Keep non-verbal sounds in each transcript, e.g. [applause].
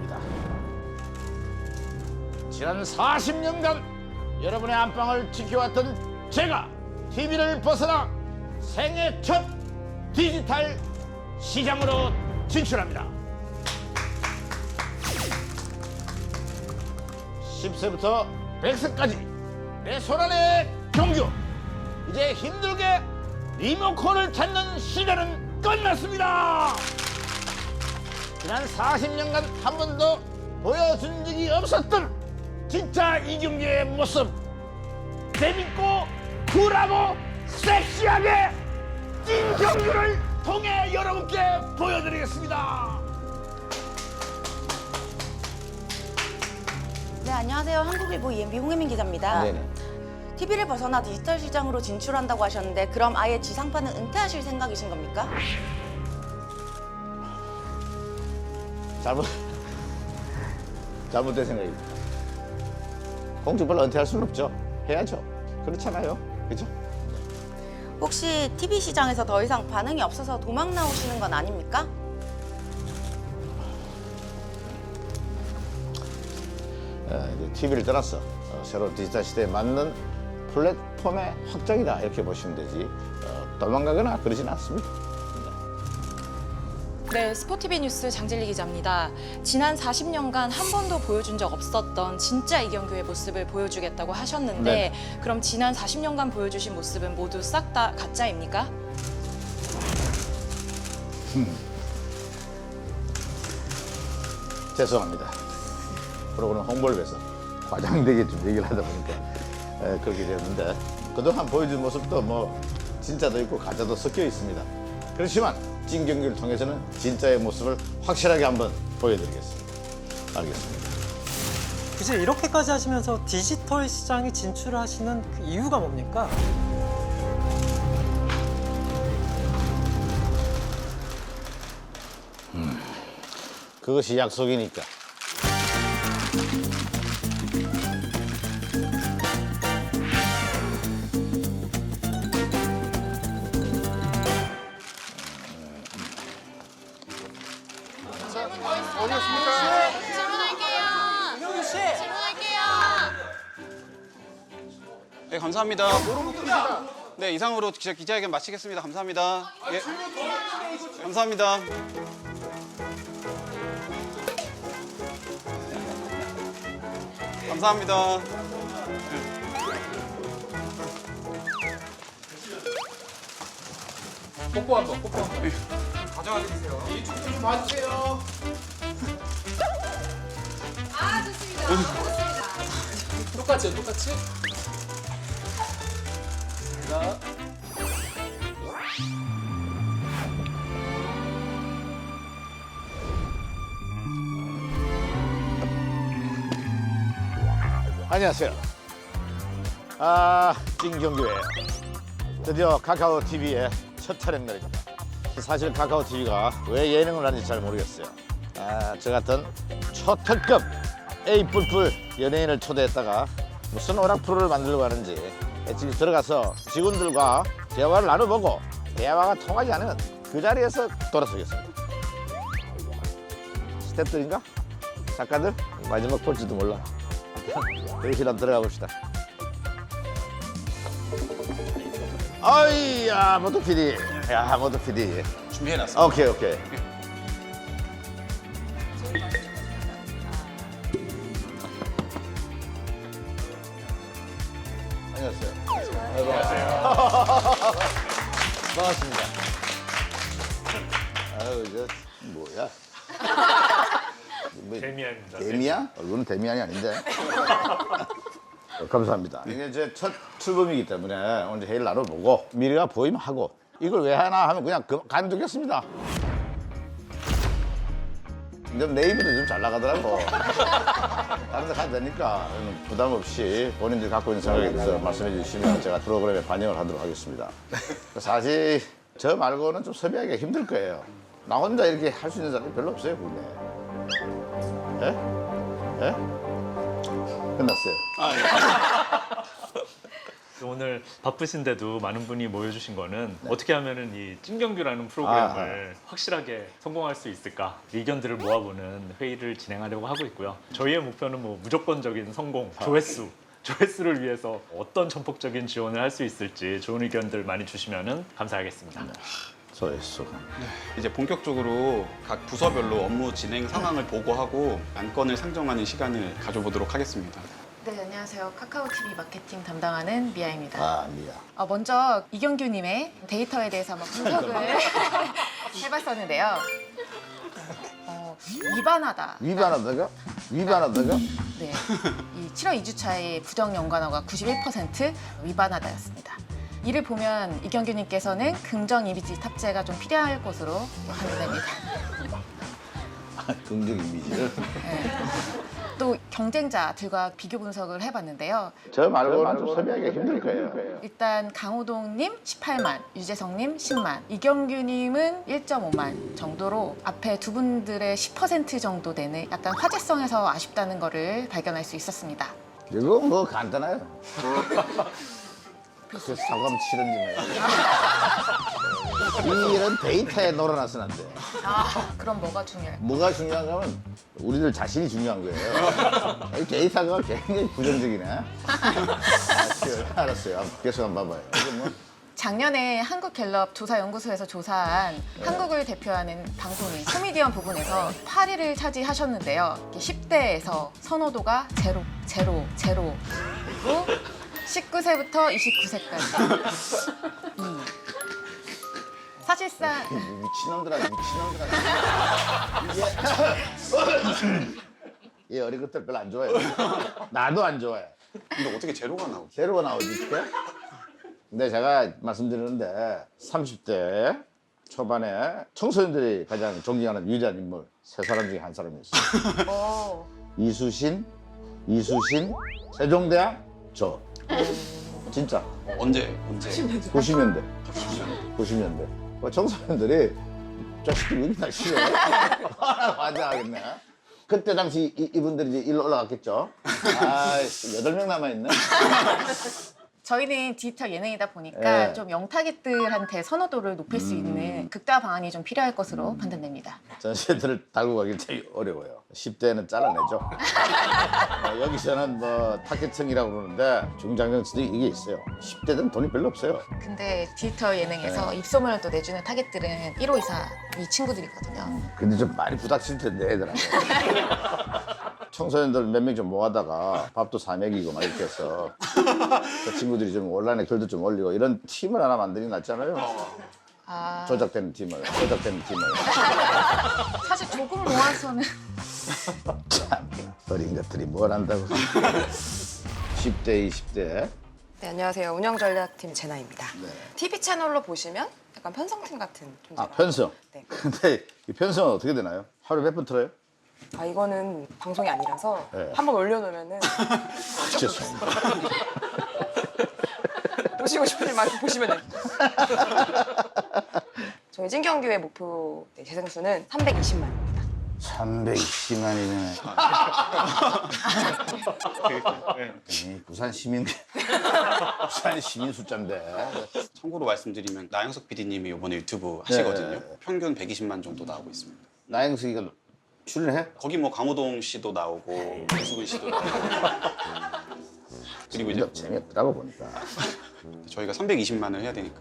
이경규입니다. 지난 40년간 여러분의 안방을 지켜왔던 제가 TV를 벗어나 생애 첫 디지털 시장으로 진출합니다. 10세부터 100세까지 내 손안의 경주 이제 힘들게 리모컨을 찾는 시대는 끝났습니다. 지난 40년간 한 번도 보여준 적이 없었던 진짜 이경규의 모습 재밌고 쿨하고 섹시하게 찐 경주를 통해 여러분께 보여드리겠습니다. 네, 안녕하세요. 한국일보 EMB 홍혜민 기자입니다. 네네. TV를 벗어나 디지털 시장으로 진출한다고 하셨는데 그럼 아예 지상파는 은퇴하실 생각이신 겁니까? 잘못 잘못된 생각입니다. 공중벌 은퇴할 수는 없죠. 해야죠. 그렇잖아요. 그죠? 혹시 TV 시장에서 더 이상 반응이 없어서 도망 나오시는 건 아닙니까? TV를 떠나서 어, 새로운 디지털 시대에 맞는 플랫폼의 확장이다 이렇게 보시면 되지 어, 도망가거나 그러진 않습니다. 네, 스포티비 뉴스 장진리 기자입니다. 지난 40년간 한 번도 보여준 적 없었던 진짜 이경규의 모습을 보여주겠다고 하셨는데 네. 그럼 지난 40년간 보여주신 모습은 모두 싹 다 가짜입니까? 죄송합니다. 프로그램 홍보를 위해서 과장되게 좀 얘기를 하다 보니까 에, 그렇게 됐는데 그동안 보여준 모습도 뭐 진짜도 있고 가짜도 섞여 있습니다. 그렇지만 찐 경기를 통해서는 진짜의 모습을 확실하게 한번 보여드리겠습니다. 알겠습니다. 굳이 이렇게까지 하시면서 디지털 시장에 진출하시는 그 이유가 뭡니까? 그것이 약속이니까. 감사합니다. 네, 이상으로 기자, 기자회견 마치겠습니다. 감사합니다. 예. 감사합니다. 감사합니다. 뽀뽀 한 번, 뽀뽀 한 번. 가져가 주세요. 이쪽 좀 봐주세요. 아 좋습니다. 좋습니다. [laughs] 똑같이요, 똑같이. 자, 안녕하세요. 아, 찐경규예요. 드디어 카카오 TV의 첫 촬영 날입니다. 사실 카카오 TV가 왜 예능을 하는지 잘 모르겠어요. 아, 저 같은 초특급 A 뿔뿔 연예인을 초대했다가 무슨 오락 프로를 만들려고 하는지 집에 들어가서 직원들과 대화를 나눠보고 대화가 통하지 않으면 그 자리에서 돌아서겠습니다. 스태프들인가? 작가들? 마지막 볼지도 몰라. 여기 한번 들어가 봅시다. 아이야 모토 PD. 야 모토 PD. 준비해놨습니다. 오케이 오케이. 반갑습니다. 아유 이거 뭐야? 뭐, 데미안입니다. 데미야? 얼굴은 데미안이 아닌데. 어, 감사합니다. 이게 제 첫 출범이기 때문에 오늘 회의를 나눠보고 미래가 보이면 하고 이걸 왜 하나 하면 그냥 그, 간두겠습니다. 근데 네이버도 좀 잘 나가더라고. [laughs] 다른 데 가도 되니까 부담 없이 본인들이 갖고 있는 생각에 대해서 말씀해 주시면 제가 프로그램에 반영을 하도록 하겠습니다. [laughs] 사실 저 말고는 좀 섭외하기가 힘들 거예요. 나 혼자 이렇게 할 수 있는 사람이 별로 없어요, 국내에. 예? 예? 끝났어요. 오늘 바쁘신데도 많은 분이 모여주신 거는 어떻게 하면은 이 찐경규라는 프로그램을 확실하게 성공할 수 있을까 의견들을 모아보는 회의를 진행하려고 하고 있고요. 저희의 목표는 뭐 무조건적인 성공, 조회수. [laughs] 조회수를 위해서 어떤 전폭적인 지원을 할 수 있을지 좋은 의견들 많이 주시면 감사하겠습니다. 조회수. 이제 본격적으로 각 부서별로 업무 진행 상황을 보고하고 안건을 상정하는 시간을 가져보도록 하겠습니다. 네, 안녕하세요. 카카오 TV 마케팅 담당하는 미아입니다. 아 미야. 어, 먼저 이경규님의 데이터에 대해서 한번 분석을 [laughs] 해봤었는데요. 어, 위반하다. 위반하다가 위반하다가 네, 이 7월 2주차의 부정 연관어가 91% 위반하다였습니다. 이를 보면 이경규님께서는 긍정 이미지 탑재가 좀 필요할 것으로 판단됩니다. 긍정 이미지를. 네. 또 경쟁자들과 비교 분석을 해봤는데요. 저 말고는 좀 섭외하기가 힘들 거예요. 일단 강호동님 18만, 유재성님 10만, 이경규님은 1.5만 정도로 앞에 두 분들의 10% 정도 되는 약간 화제성에서 아쉽다는 거를 발견할 수 있었습니다. 이거 뭐 간단해요. [laughs] 그 사과하면 치는지 이 일은 데이터에 놀아나서는 안 돼. 아, 그럼 뭐가 중요해요? 뭐가 중요한가면 우리들 자신이 중요한 거예요. 이 데이터가 굉장히 부정적이네. 아. 알았어요. 계속 한번 봐봐요. 뭐 작년에 한국갤럽 조사연구소에서 조사한 한국을 대표하는 방송인 코미디언 부분에서 8위를 차지하셨는데요. 10대에서 선호도가 제로, 제로, 제로. 그리고 19세부터 29세까지. [laughs] 사실상 미친놈들아, 미친놈들아. 이게 [laughs] 이 어린 것들 별로 안 좋아해요. 나도 안 좋아해. 근데 어떻게 제로가 나오지? 제로가 나오지, 그게? 근데 제가 말씀드리는데 30대 초반에 청소년들이 가장 존경하는 유일한 인물 세 사람 중에 한 사람이었어요. [laughs] 어, 이수신, 이수신, 세종대왕, 저. 진짜 언제 언제? 90년대. 90년대. 뭐 청소년들이 자식들이 여기 날 싫어. 환장하겠네. 그때 당시 이, 이분들이 이제 일로 올라갔겠죠. 아, 여덟 명 남아있네. 저희는 디지털 예능이다 보니까 네. 좀 영타깃들한테 선호도를 높일 수 있는 극다 방안이 좀 필요할 것으로 판단됩니다. 전세들을 달고 가기 참 어려워요. 10대는 잘라내죠. [laughs] 어, 여기서는 뭐 타겟층이라고 그러는데 중장년층도 이게 있어요. 10대들은 돈이 별로 없어요. 근데 디지털 예능에서 입소문을 또 내주는 타겟들은 1호 이사 이 친구들이거든요. 근데 좀 많이 부닥칠 텐데 애들하고. [laughs] 청소년들 몇 명 좀 모아다가 밥도 사 먹이고 막 이렇게 해서 그 친구들이 좀 온라인에 글도 좀 올리고 이런 팀을 하나 만드는 게 낫잖아요. 아, 조작되는 팀을, 조작되는 팀을. [laughs] 사실 조금 모아서는 참 어린 것들이 뭘 안다고. 10대, 20대. 네, 안녕하세요. 운영전략팀 제나입니다. 네. TV 채널로 보시면 약간 편성팀 같은 존재가 아, 편성. 네. 근데 이 편성은 어떻게 되나요? 하루에 몇 번 틀어요? 아, 이거는 방송이 아니라서 네. 한번 올려놓으면은 [laughs] 죄송합니다. 보시고 싶은 일만 보시면 돼요. [laughs] 저희 찐경규의 목표 네, 재생수는 320만입니다. 320만이면 부산 시민 부산 시민 숫자인데 참고로 말씀드리면 나영석 PD님이 이번에 유튜브 하시거든요. 네. 평균 120만 정도 나오고 있습니다. 나영석이가 출연해? 거기 뭐 강호동 씨도 나오고 이수근 씨도 나오고. [laughs] 그리고 이제 재미없더라고 보니까. 저희가 320만을 해야 되니까.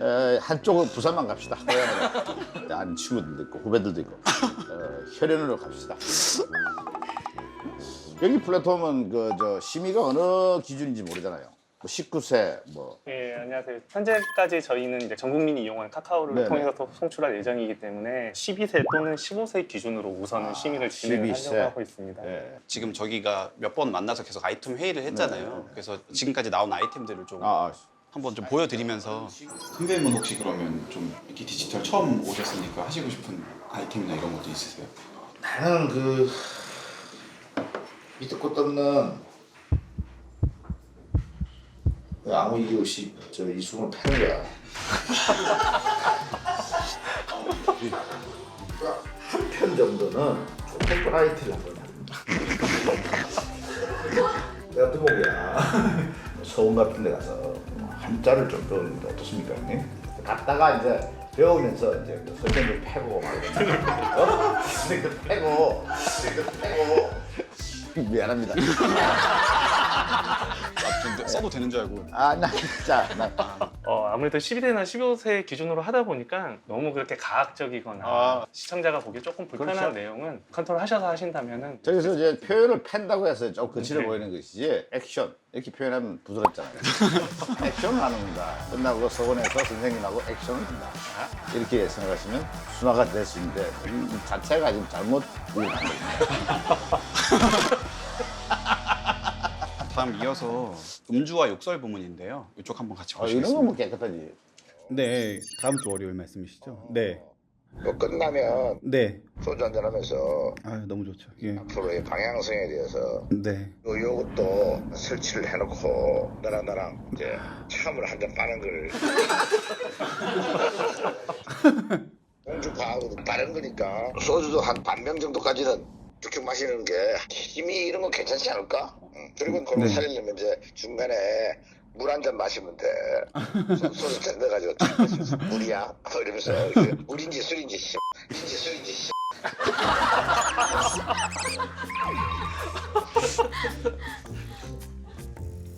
에, 한쪽은 부산만 갑시다. 고향으로 아는 친구들도 있고 후배들도 있고. 어, 혈연으로 갑시다. 여기 플랫폼은 그 저 심의가 어느 기준인지 모르잖아요 뭐 19세 뭐 네, 안녕하세요. 현재까지 저희는 이제 전 국민이 이용한 카카오를 네네. 통해서 또 송출할 예정이기 때문에 12세 또는 15세 기준으로 우선은 심의를 진행을 12세. 하려고 하고 있습니다. 예. 지금 저기가 몇 번 만나서 계속 아이템 회의를 했잖아요. 그래서 지금까지 나온 아이템들을 좀 아, 아, 한번 좀 보여드리면서 선배님은 혹시 그러면 좀 이렇게 디지털 처음 오셨으니까 하시고 싶은 아이템이나 이런 것도 있으세요? 나는 그 밑에 것도 없는 그 아무 이유 없이 저 이승을 패는 거야. [laughs] 한 편 정도는 조금 브라이트를 한번. 내가 뜨거우야. [laughs] 서울 같은 데 가서 뭐 한자를 좀 배우는데 어떻습니까, 형님? 갔다가 이제 배우면서 이제 그 선생님을 패고 막 이러잖아. 어? 선생님들 패고, 선생님들 패고. 미안합니다. [laughs] 아, 써도 되는 줄 알고. 아, 나 진짜. 나, 어, 아무래도 12대나 15세 기준으로 하다 보니까 너무 그렇게 가학적이거나 아. 시청자가 보기 조금 불편한 그렇죠. 내용은 컨트롤 하셔서 하신다면은 저기서 이제 표현을 팬다고 해서 좀 거칠어 네. 보이는 것이지 액션 이렇게 표현하면 부드럽잖아요. [laughs] 액션을 하는 겁니다. 끝나고 서원에서 선생님하고 액션을 한다. 이렇게 생각하시면 순화가 될 수 있는데 이 자체가 지금 잘못 [laughs] 이해한 겁니다. [laughs] 다음 이어서 음주와 욕설 부문인데요. 이쪽 한번 같이 어, 보시겠습니다. 이런 거뭐 깨끗하지. 네, 다음 주 월요일 말씀이시죠? 네, 뭐 끝나면 네. 소주 한잔 하면서 아, 너무 좋죠. 예. 앞으로의 방향성에 대해서 네. 요, 요것도 설치를 해놓고 너랑 나랑 이제 참을 한잔 빠는 걸 [laughs] 공주파하고도 빠른 거니까 소주도 한 반 병 정도까지는 쭉쭉 마시는 게 힘이 이런 거 괜찮지 않을까? 응. 그리고 그걸 네. 살리려면 이제 중간에 물 한 잔 마시면 돼. [laughs] 소- 소주 잔 넣어가지고 물이야? 뭐 이러면서 물인지 술인지 씨, 물인지 술인지 씨.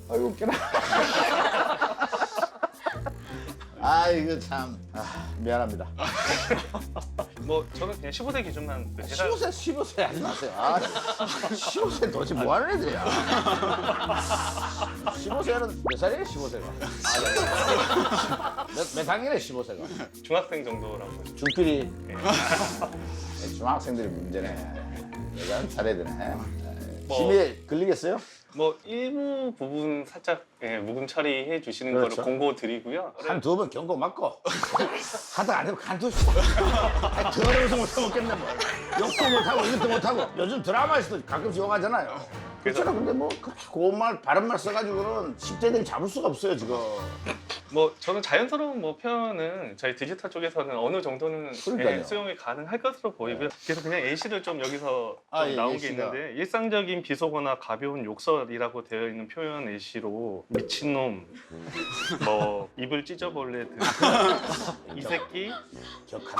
아이고 웃겨라. [laughs] 아 이거 참 아, 미안합니다. 뭐 저는 그냥 15세 기준만 그 제가 15세 15세 하지 마세요. 아, 15세 도대체 뭐 하는 애들이야? 15세는 몇 살이에요 15세가? 아, 몇, 몇 학년에 15세가? 중학생 정도라고 중필이 중학생들이 문제네. 여자는 잘해야 되네. 뭐- 심의에 걸리겠어요? 뭐 일부 부분 살짝 예, 묵음 처리해 주시는 그렇죠. 거를 공고 드리고요. 한 두 번 경고 맞고 하다 안 되면 간두 시. 더 어려워서 못 먹겠네 뭐. 욕도 못하고 이것도 못하고 요즘 드라마에서도 가끔씩 욕하잖아요. 그렇잖아 근데 뭐 그렇게 고운 말 바른 말 써가지고는 10대들이 잡을 수가 없어요 지금. 뭐 저는 자연스러운 뭐 표현은 저희 디지털 쪽에서는 어느 정도는 그러니까요. 예, 수용이 가능할 것으로 보이고요. 그래서 그냥 예시를 좀 여기서 아, 좀 예, 나온 예시가. 게 있는데 일상적인 비속어나 가벼운 욕설이라고 되어 있는 표현 예시로 미친놈, 뭐 입을 찢어볼래 등이 새끼.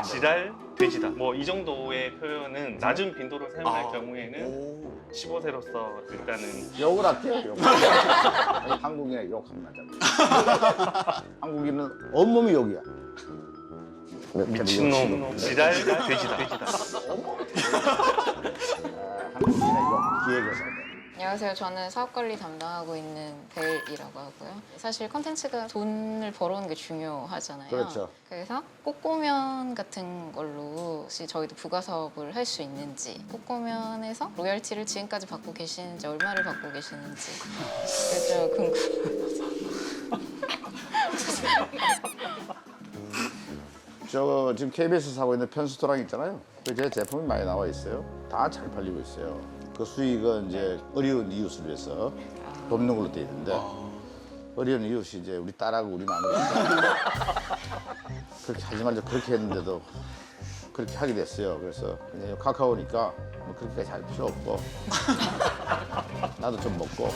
지랄, 돼지다. 뭐 이 정도의 표현은 낮은 빈도로 사용할 아. 경우에는 15세로서 일단은 욕을 할게요 [laughs] 욕. 아니, 한국인의 욕하면 하자. 한국인은 온몸이 욕이야. 미친놈, 지랄, 돼지다. 돼지다. 아, 한국인의 욕 기획에서. 안녕하세요. 저는 사업 관리 담당하고 있는 벨이라고 하고요. 사실 컨텐츠가 돈을 벌어오는 게 중요하잖아요. 그렇죠. 그래서 꽃고면 같은 걸로 혹시 저희도 부가 사업을 할 수 있는지, 꽃고면에서 로열티를 지금까지 받고 계시는지, 얼마를 받고 계시는지, 그게 좀 궁금. [laughs] 저 지금 KBS에서 하고 있는 편수토랑 있잖아요. 그제 제품이 많이 나와 있어요. 다 잘 팔리고 있어요. 그 수익은 이제 어려운 이웃을 위해서 돕는 걸로 돼 있는데 어려운 이웃이 이제 우리 딸하고 우리 마누라 [laughs] 그렇게 하지 말자 그렇게 했는데도 그렇게 하게 됐어요. 그래서 그냥 카카오니까 뭐 그렇게까지 할 필요 없고 나도 좀 먹고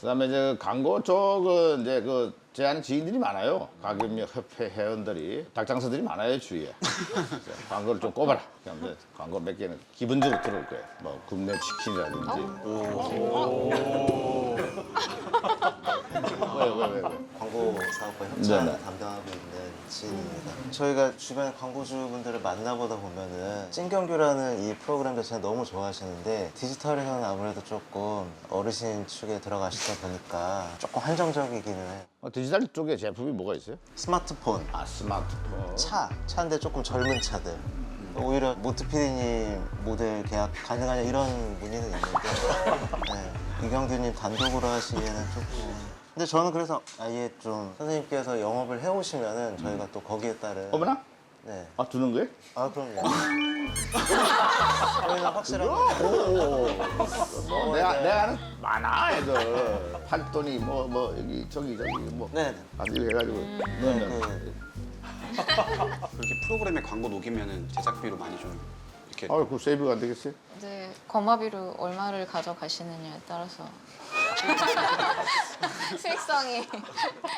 그다음에 이제 광고 쪽은 이제 그 제 아는 지인들이 많아요. 가격력 협회 회원들이 닭장사들이 많아요 주위에. 그래서 광고를 좀 꼽아라. 이제 광고 몇 개는 기본적으로 들어올 거예요. 뭐 굽네 치킨이라든지. 왜 왜 왜 왜? 광고 사업과 네네. 협찬을 담당하고 있는 지인입니다. 저희가 주변 광고주분들을 만나보다 보면은 찐경규라는 이 프로그램 자체는 너무 좋아하시는데 디지털에서는 아무래도 조금 어르신 축에 들어가시다 보니까 조금 한정적이기는 해요. 어, 디지털 쪽에 제품이 뭐가 있어요? 스마트폰, 아 스마트폰. 차, 차인데 조금 젊은 차들. 오히려 모트 PD님 모델 계약 가능하냐 이런 문의는 있는데 [laughs] 네, 이경규님 단독으로 하시기에는 조금 근데 저는 그래서 아예 좀 선생님께서 영업을 해오시면은 저희가 또 거기에 따른 어머나? 네. 아 두는 거예요? 아 그럼요 [laughs] 저희는 확실하게 오, 뭐 내가 네. 내가 아는 많아 애들 팔돈이 뭐 뭐 여기 저기 저기 뭐 네. 가지고 해가지고 넣으면 그, 그렇게 프로그램에 광고 녹이면은 제작비로 많이 좀 이렇게 아그 세이브가 안 되겠어요? 이제 거마비로 얼마를 가져가시느냐에 따라서 [laughs] 수익성이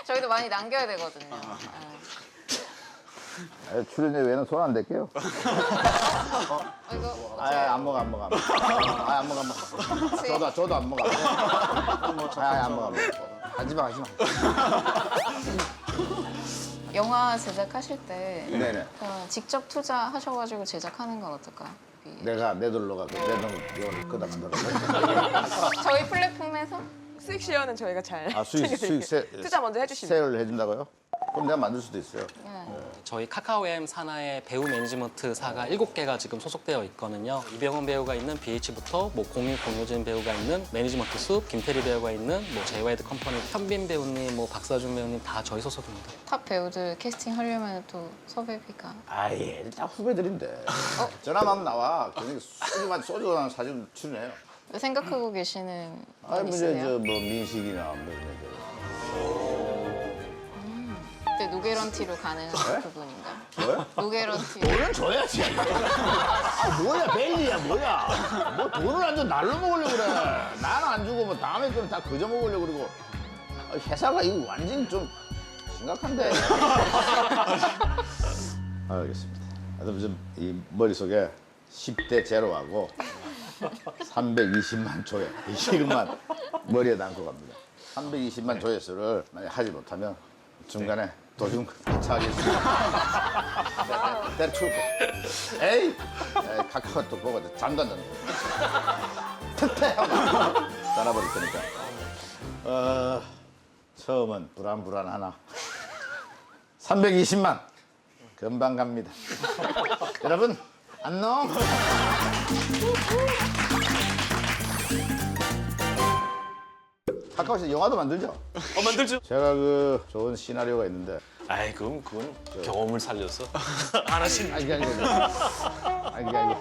저희도 많이 남겨야 되거든요. 네. 아, 출연료 외에는 손 안 댈게요. 어, 이거 아, 안 먹어, 안 먹어, 안 먹어. 아, 안 먹어, 안 먹어. 저도, 저도 안 먹어. [laughs] 아, 안 먹어, 안 먹어. 하지 마, 하지 마. 영화 제작하실 때 네네. 어, 직접 투자하셔가지고 제작하는 건 어떨까요? 이- 내가 내 돈으로 가고 내 돈을 끄다 만들어. [laughs] 저희 플랫폼에서 수익 쉐어는 저희가 잘 아, 수익, 수익 세, 투자 먼저 해주시면 세를 해준다고요? 그럼 내가 만들 수도 있어요. 저희 카카오엠 산하의 배우 매니지먼트사가 7개가 지금 소속되어 있거든요. 이병헌 배우가 있는 BH부터 뭐 공유 공효진 배우가 있는 매니지먼트 숲, 김태리 배우가 있는 뭐 제이와이드 컴퍼니, 현빈 배우님, 뭐 박사준 배우님 다 저희 소속입니다. 탑 배우들 캐스팅 하려면 또 섭외비가 아예 다 후배들인데. 전화만 하면 나와. 괜히 소주만 소주만 사진 출연해요. 생각하고 계시는 아니 분뭐 이제 있으세요? 저뭐 민식이나 뭐 이런 애들. 그때 노게런티로 가는 네? 부분인가? 뭐야? 노게런티. 돈은 줘야지. 아, 뭐야, 베일리야, 뭐야. 뭐 돈을 안 줘, 날로 먹으려고 그래. 나는 안 주고, 뭐 다음에 거는 다 그저 먹으려고 그러고. 아, 회사가 이거 완전히 좀 심각한데. 아, 알겠습니다. 하여튼 좀이 머릿속에 10대 제로하고 320만 조회, 이것만 머리에 담고 갑니다. 320만 조회수를 만약 하지 못하면 중간에 도중 하차하겠습니다. 거. 에이, 카카오톡 보고 잠도 안 잔다. 퇴퇴 하고 떠나버릴 테니까. 어, 처음은 불안불안하나. 320만 금방 갑니다. 여러분 안녕. 카카오에서 영화도 만들죠? 어 만들죠. 제가 그 좋은 시나리오가 있는데 아이 그럼 그건 경험을 살려서 안 하신. 아니 그게 아니고 아니 그게 아니고